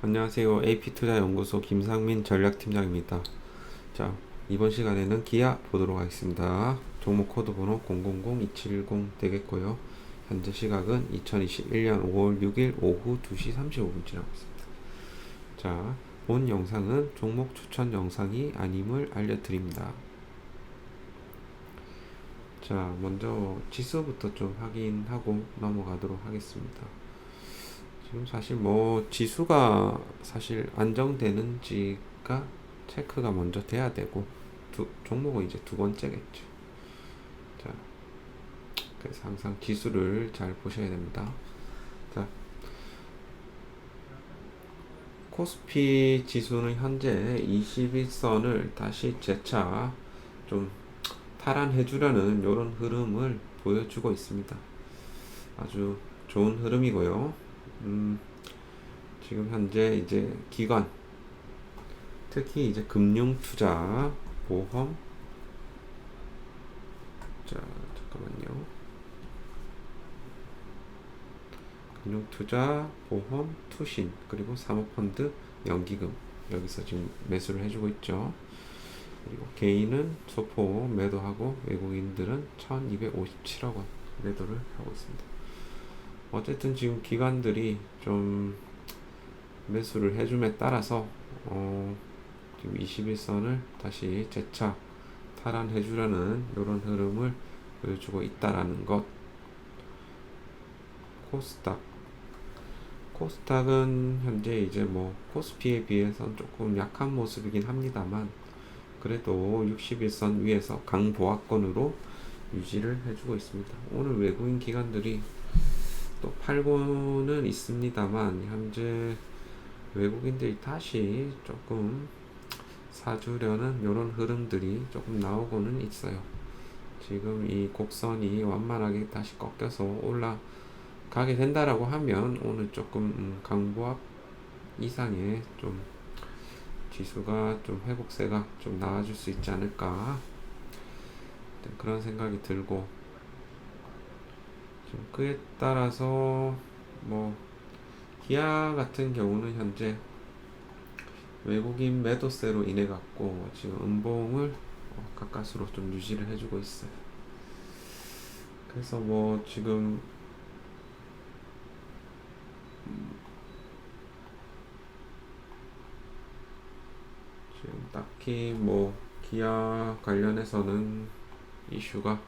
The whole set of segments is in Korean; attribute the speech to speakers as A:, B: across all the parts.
A: 안녕하세요. AP투자연구소 김상민 전략팀장입니다. 자, 이번 시간에는 기아 보도록 하겠습니다. 종목 코드 번호 000270 되겠고요. 현재 시각은 2021년 5월 6일 오후 2시 35분 지나고 있습니다. 자, 본 영상은 종목 추천 영상이 아님을 알려드립니다. 자, 먼저 지수부터 좀 확인하고 넘어가도록 하겠습니다. 지금 사실 뭐 지수가 사실 안정되는지가 체크가 먼저 돼야 되고 두, 종목은 이제 두 번째겠죠. 자, 그래서 항상 지수를 잘 보셔야 됩니다. 자, 코스피 지수는 현재 21선을 다시 재차 좀 탈환해주려는 이런 흐름을 보여주고 있습니다. 아주 좋은 흐름이고요. 음, 지금 현재 이제 기관, 특히 이제 금융 투자, 보험, 자, 잠깐만요. 금융 투자, 보험, 투신, 그리고 사모펀드, 연기금. 여기서 지금 매수를 해주고 있죠. 그리고 개인은 소포 매도하고 외국인들은 1257억 원 매도를 하고 있습니다. 어쨌든 지금 기관들이 좀 매수를 해줌에 따라서 어 지금 21선을 다시 재차 탈환해 주려는 이런 흐름을 보여주고 있다라는 것. 코스닥. 코스닥은 현재 이제 뭐 코스피에 비해서는 조금 약한 모습이긴 합니다만 그래도 61선 위에서 강보합권으로 유지를 해주고 있습니다. 오늘 외국인 기관들이 또 팔고는 있습니다만 현재 외국인들이 다시 조금 사주려는 이런 흐름들이 조금 나오고는 있어요. 지금 이 곡선이 완만하게 다시 꺾여서 올라가게 된다라고 하면 오늘 조금 음, 강보합 이상의 좀 지수가 좀 회복세가 좀 나아질 수 있지 않을까 그런 생각이 들고 그에 따라서 뭐 기아 같은 경우는 현재 외국인 매도세로 인해 갖고 지금 음봉을 어, 가까스로 좀 유지를 해주고 있어요. 그래서 뭐 지금 지금 딱히 뭐 기아 관련해서는 이슈가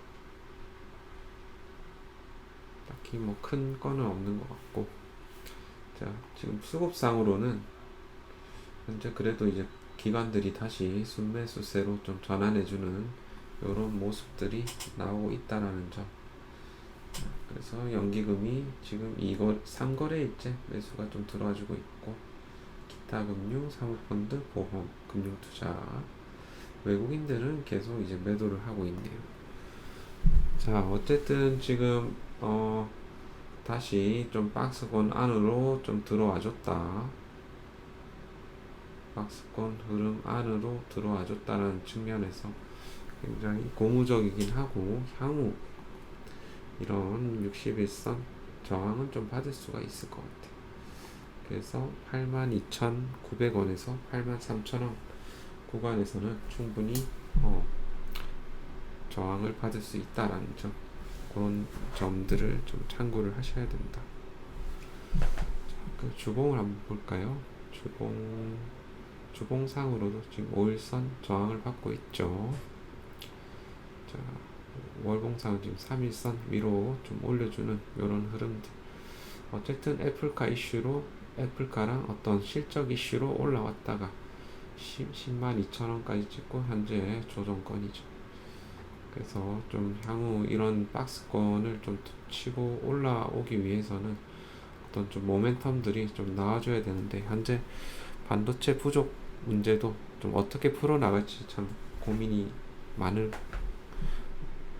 A: 딱히 뭐 큰 건은 없는 것 같고. 자 지금 수급상으로는 현재 그래도 이제 기관들이 다시 순매수세로 좀 전환해주는 이런 모습들이 나오고 있다라는 점. 그래서 연기금이 지금 이거 3거래일째 매수가 좀 들어와주고 있고 기타 금융, 사모펀드, 보험, 금융투자. 외국인들은 계속 이제 매도를 하고 있네요. 자 어쨌든 지금 어 다시 좀 박스권 안으로 좀 들어와 줬다. 박스권 흐름 안으로 들어와 줬다는 측면에서 굉장히 고무적이긴 하고 향후 이런 61선 저항은 좀 받을 수가 있을 것 같아요. 그래서 82,900원에서 83,000원 구간에서는 충분히 어, 저항을 받을 수 있다라는 점. 그런 점들을 좀 참고를 하셔야 됩니다. 자, 그 주봉을 한번 볼까요? 주봉 주봉상으로도 지금 5일선 저항을 받고 있죠. 자, 월봉상은 지금 3일선 위로 좀 올려주는 이런 흐름들. 어쨌든 애플카 이슈로 애플카랑 어떤 실적 이슈로 올라왔다가 10, 10만 2천 원까지 찍고 현재 조정권이죠. 그래서 좀 향후 이런 박스권을 좀 치고 올라오기 위해서는 어떤 좀 모멘텀들이 좀 나와줘야 되는데 현재 반도체 부족 문제도 좀 어떻게 풀어나갈지 참 고민이 많을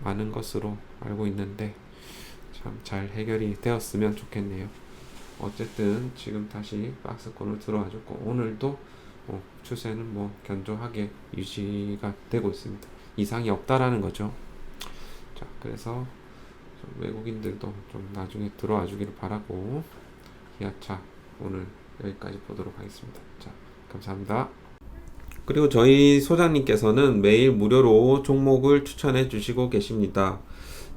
A: 많은 것으로 알고 있는데 참 잘 해결이 되었으면 좋겠네요. 어쨌든 지금 다시 박스권을 들어와줬고 오늘도 뭐 추세는 뭐 견조하게 유지가 되고 있습니다. 이상이 없다라는 거죠. 자, 그래서 외국인들도 좀 나중에 들어와 주기를 바라고 기아차 오늘 여기까지 보도록 하겠습니다. 자, 감사합니다. 그리고 저희 소장님께서는 매일 무료로 종목을 추천해 주시고 계십니다.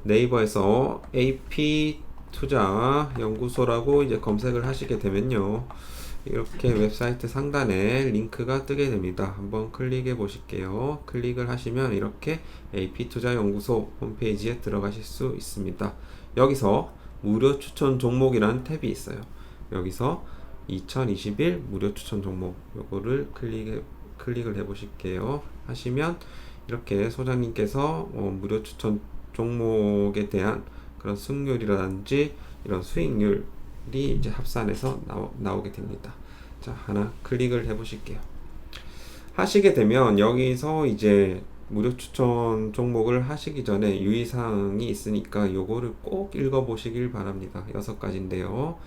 A: 네이버에서 AP 투자 연구소라고 이제 검색을 하시게 되면요. 이렇게 웹사이트 상단에 링크가 뜨게 됩니다. 한번 클릭해 보실게요. 클릭을 하시면 이렇게 AP 투자 연구소 홈페이지에 들어가실 수 있습니다. 여기서 무료 추천 종목이라는 탭이 있어요. 여기서 2021 무료 추천 종목 요거를 클릭해 클릭을 해 보실게요. 하시면 이렇게 소장님께서 어, 무료 추천 종목에 대한 그런 승률이라든지 이런 수익률 이 이제 합산해서 나오, 나오게 됩니다. 자, 하나 클릭을 해 보실게요. 하시게 되면 여기서 이제 무료 추천 종목을 하시기 전에 유의사항이 있으니까 요거를 꼭 읽어 보시길 바랍니다. 여섯 가지인데요.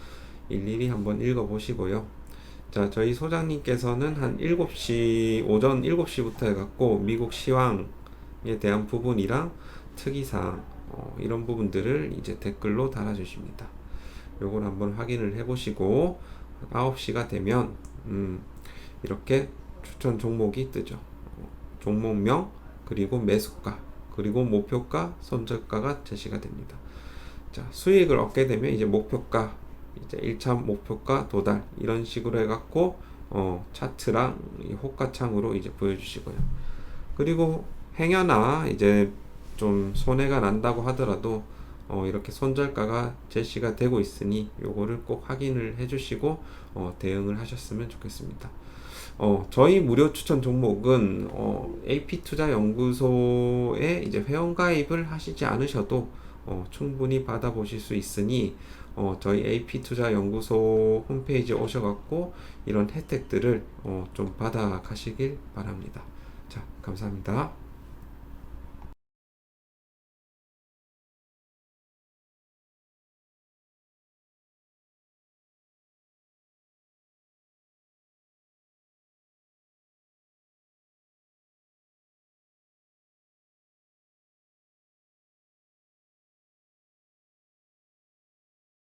A: 일일이 한번 읽어 보시고요. 자, 저희 소장님께서는 한 7시, 오전 7시부터 해갖고 미국 시황에 대한 부분이랑 특이사항, 어, 이런 부분들을 이제 댓글로 달아주십니다. 요걸 한번 확인을 해보시고, 9시가 되면, 음, 이렇게 추천 종목이 뜨죠. 어, 종목명, 그리고 매수가, 그리고 목표가, 손절가가 제시가 됩니다. 자, 수익을 얻게 되면 이제 목표가, 이제 1차 목표가 도달, 이런 식으로 해갖고, 어, 차트랑 이 호가창으로 이제 보여주시고요. 그리고 행여나 이제 좀 손해가 난다고 하더라도 어, 이렇게 손절가가 제시가 되고 있으니 요거를 꼭 확인을 해주시고 어, 대응을 하셨으면 좋겠습니다. 어, 저희 무료 추천 종목은 어, AP 투자 연구소에 이제 회원 가입을 하시지 않으셔도 어, 충분히 받아보실 수 있으니 어, 저희 AP 투자 연구소 홈페이지에 오셔갖고 이런 혜택들을 어, 좀 받아 가시길 바랍니다. 자, 감사합니다.